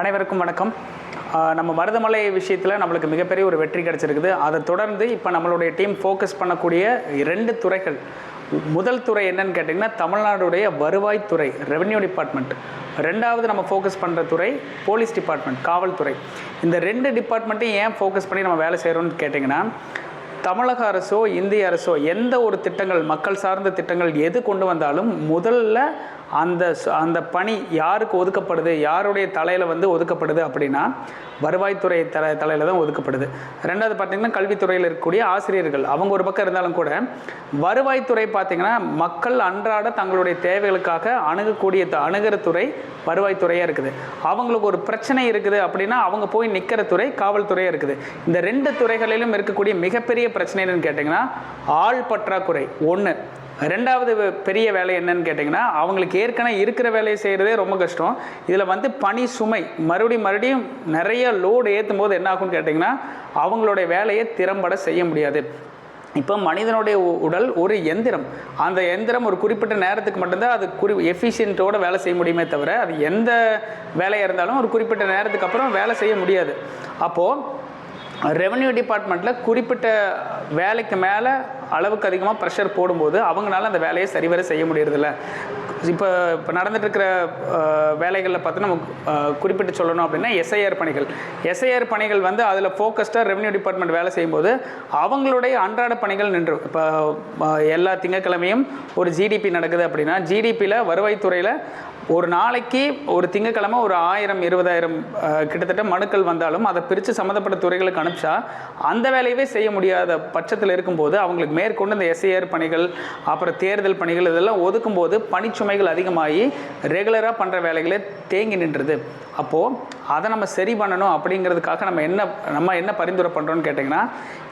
அனைவருக்கும் வணக்கம். நம்ம மருதமலை விஷயத்தில் நம்மளுக்கு மிகப்பெரிய ஒரு வெற்றி கிடச்சிருக்குது. அதை தொடர்ந்து இப்போ நம்மளுடைய டீம் ஃபோக்கஸ் பண்ணக்கூடிய ரெண்டு துறைகள். முதல் துறை என்னன்னு கேட்டிங்கன்னா தமிழ்நாடுடைய வருவாய்த்துறை ரெவென்யூ டிபார்ட்மெண்ட் ரெண்டாவது நம்ம ஃபோக்கஸ் பண்ணுற துறை போலீஸ் டிபார்ட்மெண்ட் காவல்துறை. இந்த ரெண்டு டிபார்ட்மெண்ட்டையும் ஏன் ஃபோக்கஸ் பண்ணி நம்ம வேலை செய்கிறோம்னு கேட்டிங்கன்னா தமிழக அரசோ இந்திய அரசோ எந்த ஒரு திட்டங்கள் மக்கள் சார்ந்த திட்டங்கள் எது கொண்டு வந்தாலும் முதல்ல அந்த அந்த பணி யாருக்கு ஒதுக்கப்படுது? யாருடைய தலையில் வந்து ஒதுக்கப்படுது அப்படின்னா வருவாய்த்துறை தலை தலையில் தான் ஒதுக்கப்படுது. ரெண்டாவது பார்த்திங்கன்னா கல்வித்துறையில் இருக்கக்கூடிய ஆசிரியர்கள். அவங்க ஒரு பக்கம் இருந்தாலும் கூட வருவாய்த்துறை பார்த்திங்கன்னா மக்கள் அன்றாட தங்களுடைய தேவைகளுக்காக அணுகக்கூடிய த- அணுகிற துறை வருவாய்த்துறையாக இருக்குது. அவங்களுக்கு ஒரு பிரச்சனை இருக்குது அப்படின்னா அவங்க போய் நிற்கிற துறை காவல்துறையாக இருக்குது. இந்த ரெண்டு துறைகளிலும் இருக்கக்கூடிய மிகப்பெரிய பிரச்சனை என்னன்னு கேட்டிங்கன்னா ஆள் பற்றாக்குறை ஒன்று ரெண்டாவது பெரிய வேலை என்னன்னு கேட்டிங்கன்னா அவங்களுக்கு ஏற்கனவே இருக்கிற வேலையை செய்கிறதே ரொம்ப கஷ்டம். இதில் வந்து பணி சுமை மறுபடியும் மறுபடியும் நிறைய லோடு ஏற்றும் போது என்ன ஆகும்னு கேட்டிங்கன்னா அவங்களுடைய வேலையை திறம்பட செய்ய முடியாது. இப்போ மனிதனுடைய உ- உடல் ஒரு எந்திரம். அந்த எந்திரம் ஒரு குறிப்பிட்ட நேரத்துக்கு மட்டும்தான் அது குறி எஃபிஷியன்ட்டோடு வேலை செய்ய முடியுமே தவிர அது எந்த வேலையாக இருந்தாலும் ஒரு குறிப்பிட்ட நேரத்துக்கு அப்புறம் வேலை செய்ய முடியாது. அப்போது ரெவன்யூ டிபார்ட்மெண்ட்டில் குறிப்பிட்ட வேலைக்கு மேலே அளவுக்கு அதிகமாக ப்ரெஷர் போடும்போது அவங்களால அந்த வேலையை சரிவர செய்ய முடியறதில்ல. இப்போ இப்போ நடந்துகிட்ருக்கிற வேலைகளில் பார்த்து நம்ம குறிப்பிட்டு சொல்லணும் அப்படின்னா எஸ்ஐஆர் பணிகள். எஸ்ஐஆர் பணிகள் வந்து அதில் ஃபோக்கஸ்டாக ரெவன்யூ டிபார்ட்மெண்ட் வேலை செய்யும்போது அவங்களுடைய அன்றாட பணிகள் நின்று இப்போ எல்லா திங்கட்கிழமையும் ஒரு ஜிடிபி நடக்குது அப்படின்னா ஜிடிபியில் வருவாய்த்துறையில் ஒரு நாளைக்கு ஒரு திங்கக்கிழமை ஒரு ஆயிரம் இருபதாயிரம் கிட்டத்தட்ட மனுக்கள் வந்தாலும் அதை பிரித்து சம்மந்தப்பட்ட துறைகளுக்கு அனுப்பிச்சா அந்த வேலையவே செய்ய முடியாத பட்சத்தில் இருக்கும்போது அவங்களுக்கு மேற்கொண்டு இந்த எஸ்ஐஆர் பணிகள் அப்புறம் தேர்தல் பணிகள் இதெல்லாம் ஒதுக்கும்போது பணிச்சுமைகள் அதிகமாகி ரெகுலராக பண்ணுற வேலைகளே தேங்கி நின்றுது. அப்போது அதை நம்ம சரி பண்ணணும் அப்படிங்கிறதுக்காக நம்ம என்ன நம்ம என்ன பரிந்துரை பண்ணுறோன்னு கேட்டிங்கன்னா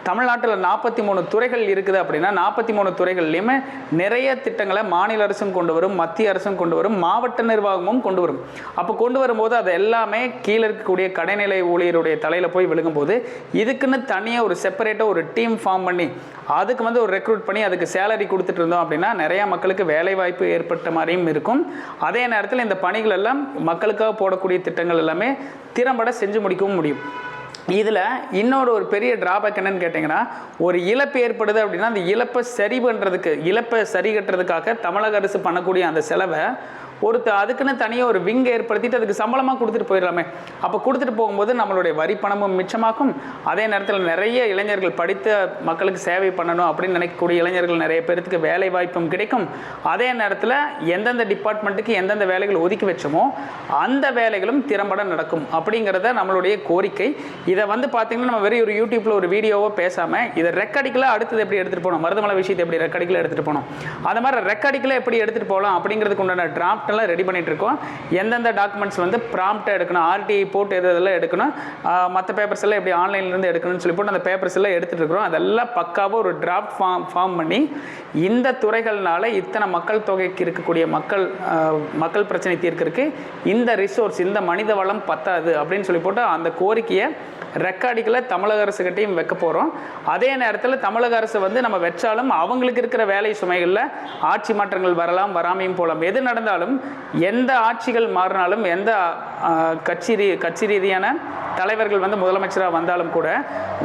தமிழ்நாட்டில் நாற்பத்தி மூணு துறைகள் இருக்குது அப்படின்னா நாற்பத்தி மூணு துறைகள்லையுமே நிறைய திட்டங்களை மாநில அரசும் கொண்டு வரும் மத்திய அரசும் கொண்டு வரும் மாவட்ட நிர்வாகமும் கொண்டு வரும். அப்போ கொண்டு வரும்போது அது எல்லாமே கீழே இருக்கக்கூடிய கடைநிலை ஊழியருடைய தலையில் போய் விழுகும்போது இதுக்குன்னு தனியாக ஒரு செப்பரேட்டாக ஒரு டீம் ஃபார்ம் பண்ணி அதுக்கு வந்து ஒரு ரெக்ரூட் பண்ணி அதுக்கு சேலரி கொடுத்துட்டு இருந்தோம் அப்படின்னா நிறையா மக்களுக்கு வேலைவாய்ப்பு ஏற்பட்ட மாதிரியும் இருக்கும். அதே நேரத்தில் இந்த பணிகள் எல்லாம் மக்களுக்காக போடக்கூடிய திட்டங்கள் எல்லாமே திறம்பட செஞ்சு முடிக்கவும் முடியும். இதில் இன்னொரு ஒரு பெரிய டிராபேக் என்னன்னு கேட்டிங்கன்னா ஒரு இழப்பு ஏற்படுது அப்படின்னா அந்த இழப்பை சரி பண்ணுறதுக்கு இழப்பை சரி கட்டுறதுக்காக தமிழக அரசு பண்ணக்கூடிய அந்த செலவை ஒருத்த அதுக்குன்னு தனியாக ஒரு விங் ஏற்படுத்திட்டு அதுக்கு சம்பளமாக கொடுத்துட்டு போயிடலாமே. அப்போ கொடுத்துட்டு போகும்போது நம்மளுடைய வரி பணமும் மிச்சமாக்கும் அதே நேரத்தில் நிறைய இளைஞர்கள் படித்த மக்களுக்கு சேவை பண்ணணும் அப்படின்னு நினைக்கக்கூடிய இளைஞர்கள் நிறைய பேர்த்துக்கு வேலை வாய்ப்பும் கிடைக்கும். அதே நேரத்தில் எந்தெந்த டிபார்ட்மெண்ட்டுக்கு எந்தெந்த வேலைகள் ஒதுக்கி வச்சோமோ அந்த வேலைகளும் திறம்பட நடக்கும். அப்படிங்கிறத நம்மளுடைய கோரிக்கை. இதை வந்து பார்த்தீங்கன்னா நம்ம வெறும் ஒரு யூடியூப்பில் ஒரு வீடியோவோ பேசாமல் இதை ரெக்கார்டிக்கலாக அடுத்தது எப்படி எடுத்துகிட்டு போகணும்? மருதமலை விஷயத்தை எப்படி ரெக்கார்டிக்கலாக எடுத்துகிட்டு போகணும்? அந்த மாதிரி ரெக்கார்டிக்கலாக எப்படி எடுத்துகிட்டு போகலாம் அப்படிங்கிறதுக்கு உண்டான டிராஃப்ட் எல்லாம் ரெடி பண்ணிகிட்ருக்கோம் இருக்கோம் எந்தெந்த டாக்குமெண்ட்ஸ் வந்து ப்ராம்ப்டாக எடுக்கணும் ஆர்டிஐ போட்டு எது இதெல்லாம் எடுக்கணும் மற்ற பேப்பர்ஸ் எல்லாம் எப்படி ஆன்லைன்லேருந்து எடுக்கணும்னு சொல்லி போட்டு அந்த பேப்பர்ஸ் எல்லாம் எடுத்துகிட்டு இருக்கிறோம். அதெல்லாம் பக்காவாக ஒரு டிராஃப்ட் ஃபார்ம் ஃபார்ம் பண்ணி இந்த துறைகள்னால இத்தனை மக்கள் தொகைக்கு இருக்கக்கூடிய மக்கள் மக்கள் பிரச்சனை தீர்க்கறதுக்கு இந்த ரிசோர்ஸ் இந்த மனித வளம் பத்தாது அப்படின்னு சொல்லி போட்டு அந்த கோரிக்கையை ரெக்கார்டிக்கலை தமிழக அரசுகிட்டையும் வைக்க போகிறோம் அதே நேரத்தில் தமிழக அரசு வந்து நம்ம வச்சாலும் அவங்களுக்கு இருக்கிற வேலை சுமைகளில் ஆட்சி மாற்றங்கள் வரலாம் வராமையும் போகலாம் எது நடந்தாலும் எந்த ஆட்சிகள் மாறினாலும் எந்த கட்சி ரீ கட்சி ரீதியான தலைவர்கள் வந்து முதலமைச்சராக வந்தாலும் கூட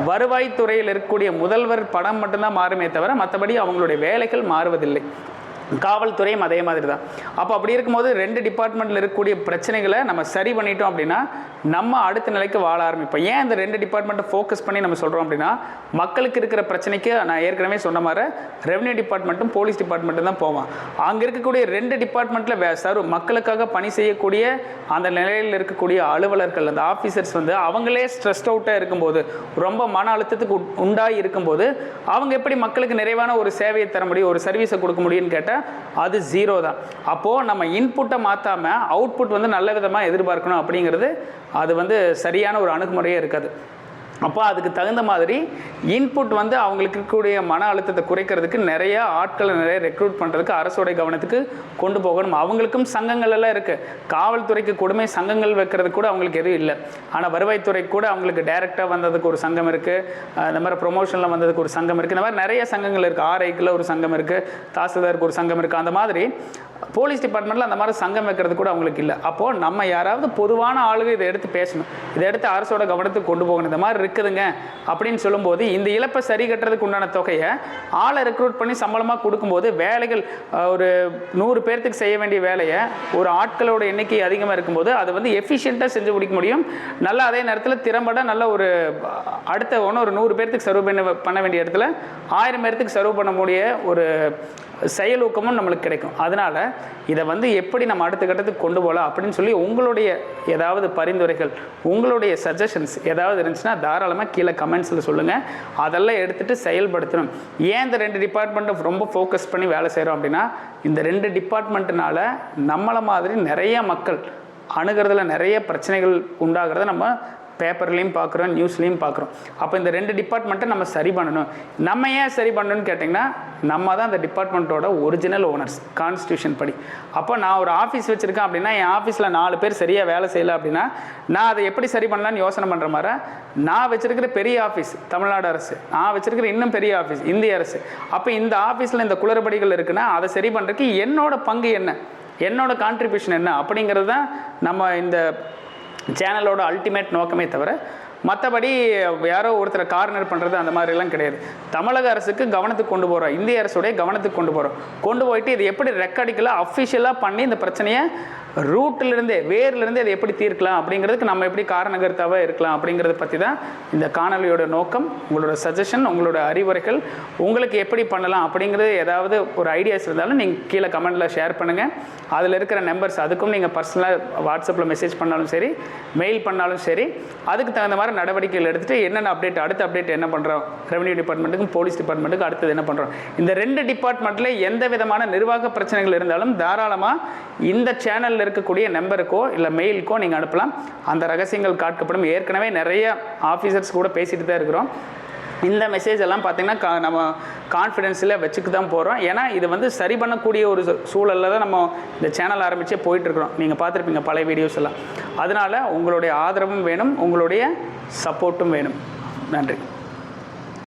வருவாய்த்துறையில் இருக்கக்கூடிய முதல்வர் படம் மட்டும்தான் மாறுமே தவிர மற்றபடி அவங்களுடைய வேலைகள் மாறுவதில்லை. காவல்துறையும் அதே மாதிரி தான் அப்போ அப்படி இருக்கும்போது ரெண்டு டிபார்ட்மெண்ட்டில் இருக்கக்கூடிய பிரச்சனைகளை நம்ம சரி பண்ணிட்டோம் அப்படின்னா நம்ம அடுத்த நிலைக்கு வாழ ஆரம்பிப்போம். ஏன் இந்த ரெண்டு டிபார்ட்மெண்ட்டை ஃபோக்கஸ் பண்ணி நம்ம சொல்கிறோம் அப்படின்னா மக்களுக்கு இருக்கிற பிரச்சனைக்கு நான் ஏற்கனவே சொன்ன மாதிரி ரெவன்யூ டிபார்ட்மெண்ட்டும் போலீஸ் டிபார்ட்மெண்ட்டும் தான் போவான் அங்கே இருக்கக்கூடிய ரெண்டு டிபார்ட்மெண்ட்டில் வே சார் மக்களுக்காக பணி செய்யக்கூடிய அந்த நிலையில் இருக்கக்கூடிய அலுவலர்கள் அந்த ஆஃபீஸர்ஸ் வந்து அவங்களே ஸ்ட்ரெஸ்ட் அவுட்டாக இருக்கும்போது ரொம்ப மன அழுத்தத்துக்கு உண்டாகி இருக்கும்போது அவங்க எப்படி மக்களுக்கு நிறைவான ஒரு சேவையை தர முடியும் ஒரு சர்வீஸை கொடுக்க முடியும்னு கேட்டால் அது ஜீரோ தான். அப்போது நம்ம இன்புட்டை மாற்றாமல் அவுட்புட் வந்து நல்ல விதமாக எதிர்பார்க்கணும் அப்படிங்கிறது அது வந்து சரியான ஒரு அணுகுமுறையே இருக்காது. அப்போ அதுக்கு தகுந்த மாதிரி இன்புட் வந்து அவங்களுக்கு இருக்கக்கூடிய மன அழுத்தத்தை குறைக்கிறதுக்கு நிறைய ஆட்களை நிறைய ரெக்ரூட் பண்ணுறதுக்கு அரசோடைய கவனத்துக்கு கொண்டு போகணும். அவங்களுக்கும் சங்கங்கள் எல்லாம் இருக்குது காவல்துறைக்கு கொடுமை சங்கங்கள் வைக்கிறது கூட அவங்களுக்கு எதுவும் இல்லை. ஆனால் வருவாய்த்துறை கூட அவங்களுக்கு டைரெக்டாக வந்ததுக்கு ஒரு சங்கம் இருக்குது இந்த மாதிரி ப்ரொமோஷனில் வந்ததுக்கு ஒரு சங்கம் இருக்குது இந்த மாதிரி நிறைய சங்கங்கள் இருக்குது ஆர்ஐக்கில் ஒரு சங்கம் இருக்குது தாசில்தாருக்கு ஒரு சங்கம் இருக்குது அந்த மாதிரி போலீஸ் டிபார்ட்மெண்ட்டில் அந்த மாதிரி சங்கம் வைக்கிறது கூட அவங்களுக்கு இல்லை. அப்போது நம்ம யாராவது பொதுவான ஆளுங்க இதை எடுத்து பேசணும். இதை எடுத்து அரசோட கவனத்துக்கு கொண்டு போகணும். இந்த மாதிரி இருக்குதுங்க அப்படின்னு சொல்லும்போது இந்த இழப்பை சரி கட்டுறதுக்கு உண்டான தொகையை ஆளை ரெக்ரூட் பண்ணி சம்பளமாக கொடுக்கும்போது வேலைகள் ஒரு நூறு பேர்த்துக்கு செய்ய வேண்டிய வேலையை ஒரு ஆட்களோட எண்ணிக்கை அதிகமாக இருக்கும்போது அதை வந்து எஃபிஷியண்ட்டாக செஞ்சு முடிக்க முடியும். நல்லா அதே நேரத்தில் திறம்பட நல்ல ஒரு அடுத்த ஒன்று ஒரு நூறு பேர்த்துக்கு சர்வ் பண்ண பண்ண வேண்டிய இடத்துல ஆயிரம் பேர்த்துக்கு சர்வ் பண்ண முடிய ஒரு செயலூக்கமும் நம்மளுக்கு கிடைக்கும். அதனால் இதை வந்து எப்படி நம்ம அடுத்த கட்டத்துக்கு கொண்டு போகலாம் அப்படின்னு சொல்லி உங்களுடைய ஏதாவது பரிந்துரைகள் உங்களுடைய சஜஷன்ஸ் ஏதாவது இருந்துச்சுன்னா தாராளமாக கீழே கமெண்ட்ஸில் சொல்லுங்கள் அதெல்லாம் எடுத்துகிட்டு செயல்படுத்தணும். ஏன் இந்த ரெண்டு டிபார்ட்மெண்ட்டை ரொம்ப ஃபோக்கஸ் பண்ணி வேலை செய்கிறோம் அப்படின்னா இந்த ரெண்டு டிபார்ட்மெண்ட்டுனால நம்மளை மாதிரி நிறைய மக்கள் அணுகிறதுல நிறைய பிரச்சனைகள் உண்டாகிறத நம்ம பேப்பர்லேயும் பார்க்குறோம் நியூஸ்லேயும் பார்க்குறோம் அப்போ இந்த ரெண்டு டிபார்ட்மெண்ட்டை நம்ம சரி பண்ணணும். நம்ம ஏன் சரி பண்ணணும்னு கேட்டிங்கன்னா நம்ம தான் அந்த டிபார்ட்மெண்ட்டோட ஒரிஜினல் ஓனர்ஸ் கான்ஸ்டியூஷன் படி. அப்போ நான் ஒரு ஆஃபீஸ் வச்சுருக்கேன் அப்படின்னா என் ஆஃபீஸில் நாலு பேர் சரியாக வேலை செய்யலை அப்படின்னா நான் அதை எப்படி சரி பண்ணலாம்னு யோசனை பண்ணுற மாதிரி நான் வச்சுருக்கிற பெரிய ஆஃபீஸ் தமிழ்நாடு அரசு நான் வச்சுருக்கிற இன்னும் பெரிய ஆஃபீஸ் இந்திய அரசு. அப்போ இந்த ஆஃபீஸில் இந்த குளறுபடிகள் இருக்குன்னா அதை சரி பண்ணுறதுக்கு என்னோட பங்கு என்ன? என்னோட கான்ட்ரிபியூஷன் என்ன? அப்படிங்கிறது தான் நம்ம இந்த சேனலோட அல்டிமேட் நோக்கமே தவிர மற்றபடி யாரோ ஒருத்தரை கார்னர் பண்ணுறது அந்த மாதிரிலாம் கிடையாது. தமிழக அரசுக்கு கவனத்துக்கு கொண்டு போகிறோம் இந்திய அரசுடைய கவனத்துக்கு கொண்டு போகிறோம் கொண்டு போயிட்டு இது எப்படி ரெக்கார்டிக்கலாக அஃபிஷியலாக பண்ணி இந்த பிரச்சனையை ரூட்டிலிருந்தே வேர்லேருந்து அதை எப்படி தீர்க்கலாம்? அப்படிங்கிறதுக்கு நம்ம எப்படி காரணகர்த்தாவாக இருக்கலாம்? அப்படிங்கிறத பற்றி தான் இந்த காணொலியோட நோக்கம் உங்களோட சஜஷன் உங்களோட அறிவுரைகள். உங்களுக்கு எப்படி பண்ணலாம் அப்படிங்கிறது ஏதாவது ஒரு ஐடியாஸ் இருந்தாலும் நீங்கள் கீழே கமெண்ட்டில் ஷேர் பண்ணுங்கள் அதில் இருக்கிற நம்பர்ஸ் அதுக்கும் நீங்கள் பர்சனலாக வாட்ஸ்அப்பில் மெசேஜ் பண்ணாலும் சரி மெயில் பண்ணாலும் சரி அதுக்கு தகுந்த மாதிரி நடவடிக்கைகள் எடுத்துகிட்டு என்னென்ன அப்டேட் அடுத்த அப்டேட் என்ன பண்ணுறோம் ரெவன்யூ டிபார்ட்மெண்ட்டுக்கும் போலீஸ் டிபார்ட்மெண்ட்டுக்கும் அடுத்தது என்ன பண்ணுறோம் இந்த ரெண்டு டிபார்ட்மெண்ட்டில் எந்த விதமான நிர்வாக பிரச்சனைகள் இருந்தாலும் தாராளமாக இந்த சேனலில் இருக்கக்கூடிய நம்பருக்கோ இல்லை மெயிலுக்கோ நீங்கள் அனுப்பலாம். அந்த ரகசியங்கள் காட்கப்படும். ஏற்கனவே நிறைய ஆஃபீஸர்ஸ் கூட பேசிட்டு தான் இருக்கிறோம். இந்த மெசேஜ் எல்லாம் பார்த்தீங்கன்னா கா நம்ம கான்ஃபிடென்ஸில் வச்சுக்கு தான் போகிறோம் ஏன்னா இது வந்து சரி பண்ணக்கூடிய ஒரு சூ- தான் நம்ம இந்த சேனல் ஆரம்பிச்சே போயிட்டுருக்குறோம் நீங்கள் பார்த்துருப்பீங்க பழைய வீடியோஸ் எல்லாம். அதனால் உங்களுடைய ஆதரவும் வேணும். உங்களுடைய சப்போர்ட்டும் வேணும். நன்றி.